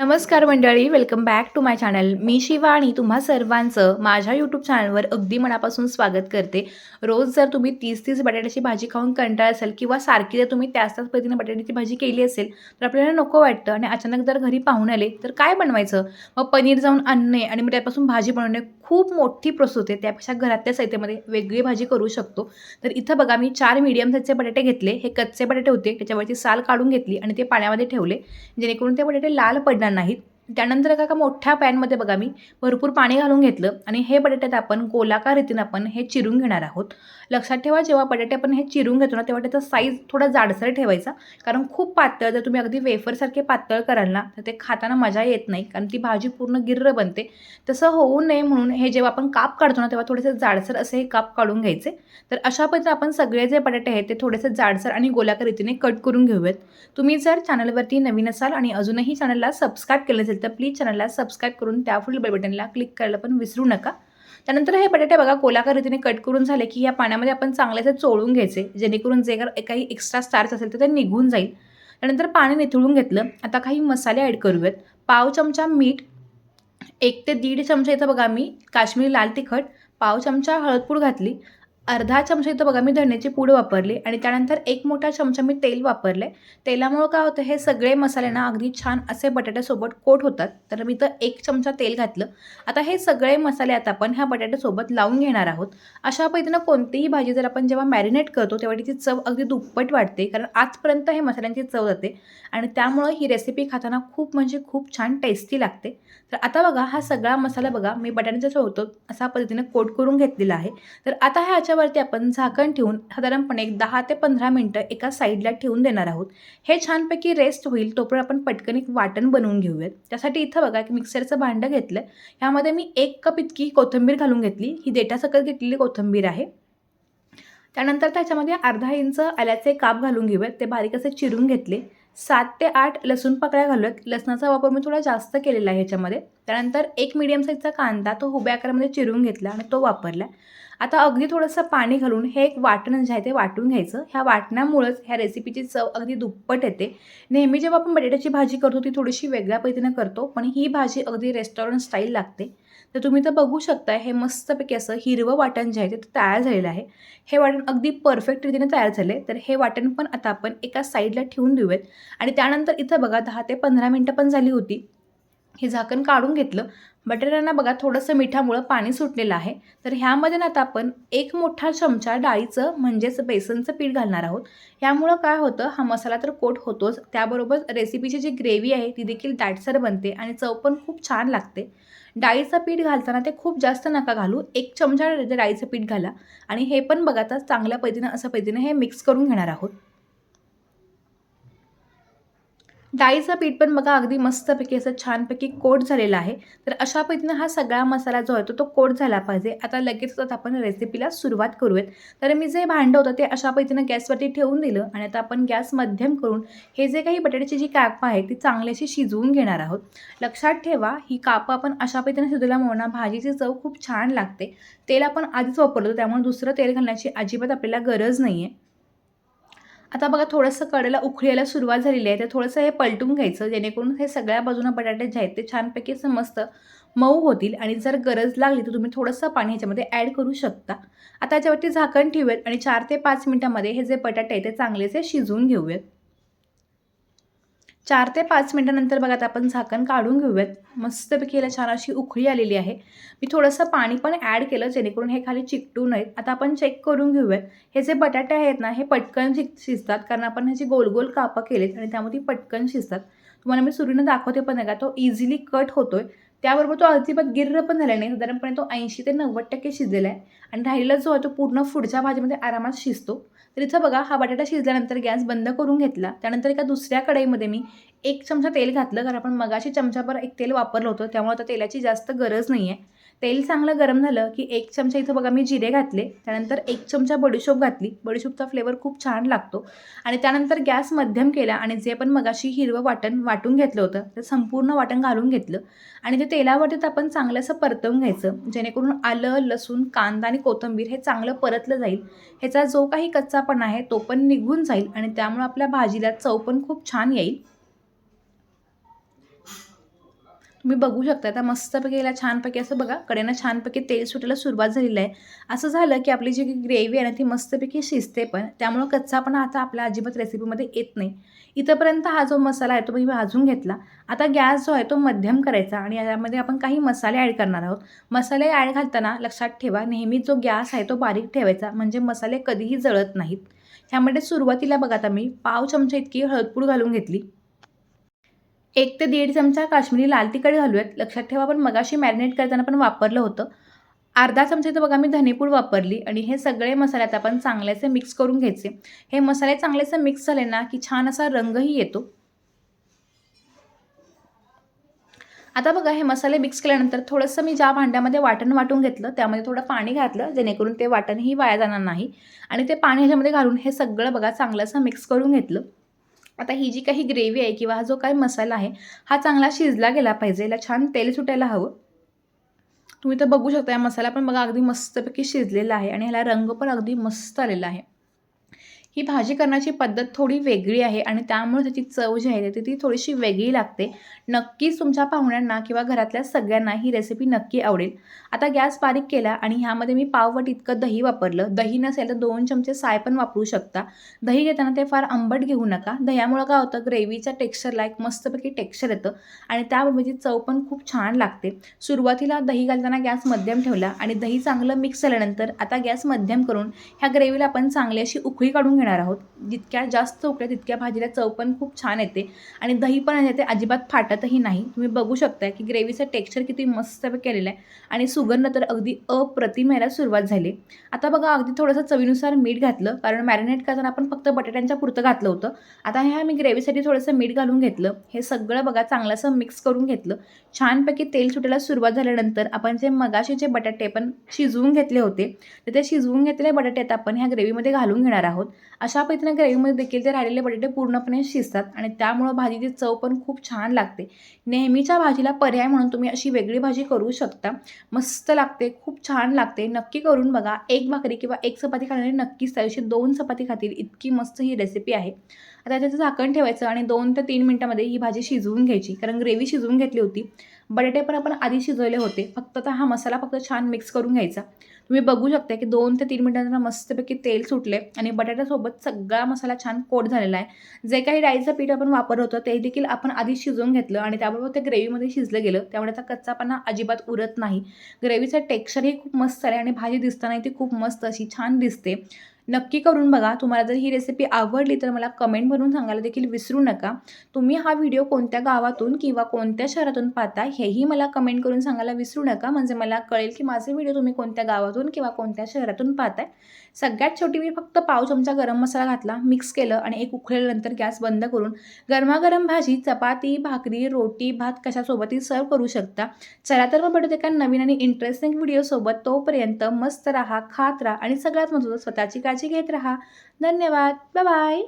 नमस्कार मंडळी welcome back to my channel मी शिवा आणि तुम्हा सर्वांचं माझ्या यूट्यूब चॅनलवर अगदी मनापासून स्वागत करते. रोज जर तुम्ही तीस तीस बटाट्याची भाजी खाऊन कंटाळ असेल किंवा सारखी जर तुम्ही त्याच त्याच पद्धतीने बटाट्याची भाजी केली असेल तर आपल्याला नको वाटतं. आणि अचानक जर घरी पाहून आले तर काय बनवायचं? मग पनीर जाऊन आणणे आणि मग त्यापासून भाजी बनवणे खूप मोठी प्रोसेस होते त्यापेक्षा घरातल्या साहित्यामध्ये वेगळी भाजी करू शकतो. तर इथं बघा मी चार मीडियम साईजचे बटाटे घेतले. हे कच्चे बटाटे होते. त्याच्यावरती साल काढून घेतली आणि ते पाण्यामध्ये ठेवले. जेणेकरून ते बटाटे लाल पडणार नाहीत. त्यानंतर एका मोठ्या पॅनमध्ये बघा मी भरपूर पाणी घालून घेतलं आणि हे बटाट्यात आपण गोलाकार रीतीनं आपण हे चिरून घेणार आहोत. लक्षात ठेवा जेव्हा बटाटे आपण हे चिरून घेतो ना तेव्हा त्याचा साईज थोडा जाडसर ठेवायचा. कारण खूप पातळ जर तुम्ही अगदी वेफरसारखे पातळ कराल ना तर ते खाताना मजा येत नाही कारण ती भाजी पूर्ण गिर्र बनते. तसं होऊ नये म्हणून हे जेव्हा आपण काप काढतो ना तेव्हा थोडेसे जाडसर असे हे काप काढून घ्यायचे. तर अशा पद्धतीने आपण सगळे जे बटाटे आहेत ते थोडेसे जाडसर आणि गोलाकार रीतीने कट करून घेऊयात. तुम्ही जर चॅनलवरती नवीन असाल आणि अजूनही चॅनलला सबस्क्राईब केलं तर प्लीज चॅनलला सबस्क्राईब करून त्यापुढील बेल बटनला क्लिक करायला पण विसरू नका. त्यानंतर हे बटाटे बघा कोलाकार रीतीने कट करून झाले की या पाण्यामध्ये आपण चांगल्याचे चोळून घ्यायचे. जेणेकरून जे काही एक्स्ट्रा स्टार्च असेल तर ते निघून जाईल. त्यानंतर पाणी निथळून घेतलं. आता काही मसाले ॲड करूयात. पाव चमचा मीठ एक ते दीड चमचा इथं बघा मी काश्मीरी लाल तिखट पाव चमचा हळदपूड घातली. अर्धा चमचा इथं बघा मी धण्याची पूड वापरली आणि त्यानंतर एक मोठा चमचा मी तेल वापरले तेलामुळं काय होतं हे सगळे मसाले ना अगदी छान असे बटाट्यासोबत कोट होतात. तर मी तर एक चमचा तेल घातलं. आता हे सगळे मसाले आता आपण ह्या बटाट्यासोबत लावून घेणार आहोत. अशा पद्धतीनं कोणतीही भाजी जर आपण जेव्हा मॅरिनेट करतो तेव्हा तिची चव अगदी दुप्पट वाटते. कारण आजपर्यंत हे मसाल्यांची चव जाते. आणि त्यामुळं ही रेसिपी खाताना खूप म्हणजे खूप छान टेस्टी लागते. तर आता बघा हा सगळा मसाला बघा मी बटाट्याचा होतो असा पद्धतीनं कोट करून घेतलेला आहे. तर आता ह्याच्यावरती आपण झाकण ठेवून साधारणपणे एक दहा ते पंधरा मिनटं एका साईडला ठेवून देणार आहोत. हे छानपैकी रेस्ट होईल तोपर्यंत आपण पटकन एक वाटण बनवून घेऊयात. त्यासाठी इथं बघा की मिक्सरचं भांडं घेतलं. ह्यामध्ये मी एक कप इतकी कोथिंबीर घालून घेतली. ही देठासकट घेतलेली कोथिंबीर आहे. त्यानंतर त्याच्यामध्ये अर्धा इंच आल्याचे काप घालून घेऊयात. ते बारीक असे चिरून घेतले. सात ते आठ लसूण पाकळ्या घालूयात. लसणाचा वापर मी थोडा जास्त केलेला आहे ह्याच्यामध्ये. त्यानंतर एक मीडियम साईजचा कांदा तो उभ्या आकारामध्ये चिरून घेतला आणि तो वापरला. आता अगदी थोडंसं पाणी घालून हे एक वाटण जे आहे ते वाटून घ्यायचं. ह्या वाटण्यामुळंच ह्या रेसिपीची चव अगदी दुप्पट येते. नेहमी जेव्हा आपण बटाट्याची भाजी करतो ती थोडीशी वेगळ्या पद्धतीनं करतो पण ही भाजी अगदी रेस्टॉरंट स्टाईल लागते. तर तुम्ही तर बघू शकता हे मस्तपैकी असं हिरवं वाटण जे आहे ते तयार झालेलं आहे. हे वाटण अगदी परफेक्ट रीतीने तयार झाले तर हे वाटण पण आता आपण एका साईडला ठेवून देऊयात. आणि त्यानंतर इथं बघा दहा ते पंधरा मिनटं पण झाली होती. हे झाकण काढून घेतलं. बटाट्यांना बघा थोडंसं मिठामुळं पाणी सुटलेलं आहे. तर ह्यामध्ये ना आता आपण एक मोठा चमचा डाळीचं म्हणजेच बेसनचं पीठ घालणार आहोत. ह्यामुळं काय होतं हा मसाला तर कोट होतोच. त्याबरोबर रेसिपीची जी ग्रेव्ही आहे ती देखील दाटसर बनते आणि चव पण खूप छान लागते. डाळीचं पीठ घालताना ते खूप जास्त नका घालू. एक चमचा डाळीचं पीठ घाला. आणि हे पण बघा आता चांगल्या पद्धतीनं असं पद्धतीनं हे मिक्स करून घेणार आहोत. डाळीचं पीठ पण बघा अगदी मस्तपैकी असं छानपैकी कोट झालेला आहे. तर अशा पद्धतीनं हा सगळा मसाला जो आहे तो तो कोट झाला पाहिजे. आता लगेचच आपण रेसिपीला सुरुवात करूयात. तर मी जे भांडं होतं ते अशा पद्धतीनं गॅसवरती ठेवून दिलं आणि आता आपण गॅस मध्यम करून हे जे काही बटाट्याची जी कापं आहे ती चांगल्याशी शिजवून घेणार आहोत. लक्षात ठेवा ही कापं आपण अशा पद्धतीनं शिजवल्यामुळे ना भाजीची चव खूप छान लागते. तेल आपण आधीच वापरतो त्यामुळे दुसरं तेल घालण्याची अजिबात आपल्याला गरज नाही आहे आता बघा थोडंसं कडेला उखळीला सुरुवात झालेली आहे. तर थोडंसं हे पलटून घ्यायचं जेणेकरून हे सगळ्या बाजूनं बटाटे जे आहेत ते छानपैकी असं मस्त मऊ होतील. आणि जर गरज लागली तर तुम्ही थोडंसं पाणी ह्याच्यामध्ये ॲड करू शकता. आता याच्यावरती झाकण ठेवूयात आणि चार ते पाच मिनटामध्ये हे जे बटाटे आहेत ते चांगलेसे शिजवून घेऊयात. चार ते पाच मिनटानंतर बघा आता आपण झाकण काढून घेऊयात. मस्तपैकी याला छान अशी उखळी आलेली आहे. मी थोडंसं पाणी पण ॲड केलं जेणेकरून हे खाली चिकटू नयेत. आता आपण चेक करून घेऊयात. हे जे बटाटे आहेत ना हे पटकन शिक शिजतात. कारण आपण ह्याची गोल गोल कापं केलेत आणि त्यामध्ये पटकन शिजतात. तुम्हाला मी सुरीनं दाखवते पण नका का तो इझिली कट होतोय. त्याबरोबर तो अजिबात गिर्र पण झाला नाही. साधारणपणे तो ऐंशी ते नव्वद टक्के शिजलेला आहे. आणि राहिलेला जो आहे तो पूर्ण पुढच्या भाजीमध्ये आरामात शिजतो. तर इथं बघा हा बटाटा शिजल्यानंतर गॅस बंद करून घेतला. त्यानंतर एका दुसऱ्या कढईमध्ये मी एक चमचा तेल घातलं. कारण आपण मगाशी चमचाभर एक तेल वापरलं होतं. त्यामुळे आता तेलाची जास्त गरज नाही आहे तेल चांगलं गरम झालं की एक चमचा इथं बघा मी जिरे घातले त्यानंतर एक चमचा बडीशोप घातली. बडीशोपचा फ्लेवर खूप छान लागतो. आणि त्यानंतर गॅस मध्यम केला आणि जे पण मगाशी हिरवं वाटण वाटून घेतलं होतं ते संपूर्ण वाटण घालून घेतलं. आणि ते तेलावरतीच आपण चांगलं असं परतवून घ्यायचं जेणेकरून आलं लसूण कांदा आणि कोथिंबीर हे चांगलं परतलं जाईल. ह्याचा जो काही कच्चापणा आहे तो पण निघून जाईल आणि त्यामुळे आपल्या भाजीला चव पण खूप छान येईल. तुम्ही बघू शकता आता मस्तपैकी याला छानपैकी असं बघा कडेनं छानपैकी तेल सुटायला सुरुवात झालेली आहे. असं झालं की आपली जी ग्रेव्ही आहे ना ती मस्तपैकी शिजते पण त्यामुळं कच्चापणा आता आपल्या अजिबात रेसिपीमध्ये येत नाही. इथंपर्यंत हा जो मसाला आहे तो मी भाजून घेतला. आता गॅस जो आहे तो मध्यम करायचा आणि यामध्ये आपण काही मसाले ॲड करणार आहोत. मसाले ॲड घालताना लक्षात ठेवा नेहमी जो गॅस आहे तो बारीक ठेवायचा. म्हणजे मसाले कधीही जळत नाहीत. ह्यामध्ये सुरुवातीला बघा आता मी पाव चमचा इतकी हळदपूड घालून घेतली. एक ते दीड चमचा काश्मीरी लाल तिखट घालूयात. लक्षात ठेवा आपण मगाशी मॅरिनेट करताना पण वापरलं होतं. अर्धा चमचा इथं बघा मी धनेपूड वापरली आणि हे सगळे मसाले आता आपण चांगल्याचे मिक्स करून घ्यायचे. हे मसाले चांगल्याचे मिक्स झाले ना की छान असा रंगही येतो. आता बघा हे मसाले मिक्स केल्यानंतर थोडंसं मी ज्या भांड्यामध्ये वाटण वाटून घेतलं त्यामध्ये थोडं पाणी घातलं जेणेकरून ते वाटणही वाया जाणार नाही. आणि ते पाणी ह्याच्यामध्ये घालून हे सगळं बघा चांगलंसं मिक्स करून घेतलं. आता ही जी काही ग्रेव्ही आहे किंवा हा जो काही मसाला आहे हा चांगला शिजला गेला पाहिजे. याला छान तेल सुटायला हवं. तुम्ही तर बघू शकता या मसाला पण बघा अगदी मस्तपैकी शिजलेला आहे आणि ह्याला रंग पण अगदी मस्त आलेला आहे. ही भाजी करण्याची पद्धत थोडी वेगळी आहे आणि त्यामुळे त्याची चव जी आहे ती ती थोडीशी वेगळी लागते. नक्कीच तुमच्या पाहुण्यांना किंवा घरातल्या सगळ्यांना ही रेसिपी नक्की आवडेल. आता गॅस बारीक केला आणि ह्यामध्ये मी पाववट इतकं दही वापरलं. दही नसेल तर दोन चमचे साय पण वापरू शकता. दही घेताना ते फार आंबट घेऊ नका. दह्यामुळं काय होतं ग्रेव्हीच्या टेक्स्चरला एक मस्तपैकी टेक्स्चर येतं आणि त्याबरोबरची चव पण खूप छान लागते. सुरुवातीला दही घालताना गॅस मध्यम ठेवला आणि दही चांगलं मिक्स झाल्यानंतर आता गॅस मध्यम करून ह्या ग्रेव्हीला आपण चांगली अशी उकळी काढून घेणार आहोत. जितक्या जास्त उकड्या तितक्या भाजीला चव पण खूप छान येते. आणि दही पण येते अजिबात फाटतही नाही. तुम्ही बघू शकता की ग्रेव्हीचं टेक्स्चर किती मस्त केलेलं आहे. आणि सुगंध तर अगदी अप्रतिम यायला सुरुवात झाली. आता बघा अगदी थोडंसं चवीनुसार मीठ घातलं. कारण मॅरिनेट करताना आपण फक्त बटाट्यांच्या पुरतं घातलं होतं. आता ह्या मी ग्रेव्हीसाठी थोडंसं मीठ घालून घेतलं. हे सगळं बघा चांगलंसं मिक्स करून घेतलं. छानपैकी तेल सुटायला सुरुवात झाल्यानंतर आपण जे मगाशी जे बटाटे पण शिजवून घेतले होते तर ते शिजवून घेतलेले बटाटे आता आपण ह्या ग्रेव्हीमध्ये घालून घेणार आहोत. अशा पद्धतीनं ग्रेव्हीमध्ये देखील ते राहिलेले बटाटे पूर्णपणे शिजतात आणि त्यामुळं भाजीची चव पण खूप छान लागते. नेहमीच्या भाजीला पर्याय म्हणून तुम्ही अशी वेगळी भाजी करू शकता. मस्त लागते खूप छान लागते. नक्की करून बघा. एक भाकरी किंवा एक चपाती खाण्याने नक्कीच त्याविषयी दोन चपाती खातील. इतकी मस्त ही रेसिपी आहे. आता त्याचं झाकण ठेवायचं आणि दोन ते तीन मिनटामध्ये ही भाजी शिजवून घ्यायची. कारण ग्रेव्ही शिजवून घेतली होती. बटाटे पण आपण आधी शिजवले होते. फक्त आता हा मसाला फक्त छान मिक्स करून घ्यायचा. तुम्ही बघू शकता की दोन ते तीन मिनिटांना मस्तपैकी तेल सुटले आणि बटाट्यासोबत सगळा मसाला छान कोट झालेला आहे. जे काही डाळीचं पीठ आपण वापरत होतं ते देखील आपण आधी शिजवून घेतलं आणि त्याबरोबर ते ग्रेव्हीमध्ये शिजलं गेलं. त्यामुळे त्या कच्चापणा अजिबात उरत नाही. ग्रेव्हीचं टेक्स्चरही खूप मस्त आहे आणि भाजी दिसतानाही ती खूप मस्त अशी छान दिसते. नक्की करून बघा. तुम्हाला जर ही रेसिपी आवडली तर मला कमेंट भरून सांगायला देखील विसरू नका. तुम्ही हा व्हिडिओ कोणत्या गावातून किंवा कोणत्या शहरातून पाहता हेही मला कमेंट करून सांगायला विसरू नका. म्हणजे मला कळेल की माझे व्हिडिओ तुम्ही कोणत्या गावातून किंवा कोणत्या शहरातून पाहताय. सगळ्यात छोटी मी फक्त पाव चमचा गरम मसाला घातला मिक्स केलं आणि एक उकळल्यानंतर गॅस बंद करून गरमागरम भाजी चपाती भाकरी रोटी भात कशासोबतही सर्व करू शकता. चला तर मग भेटत एका नवीन आणि इंटरेस्टिंग व्हिडिओसोबत तोपर्यंत मस्त राहा खात राहा आणि सगळ्यात महत्त्वाचं स्वतःची काळजी घेत राहा. धन्यवाद. बाय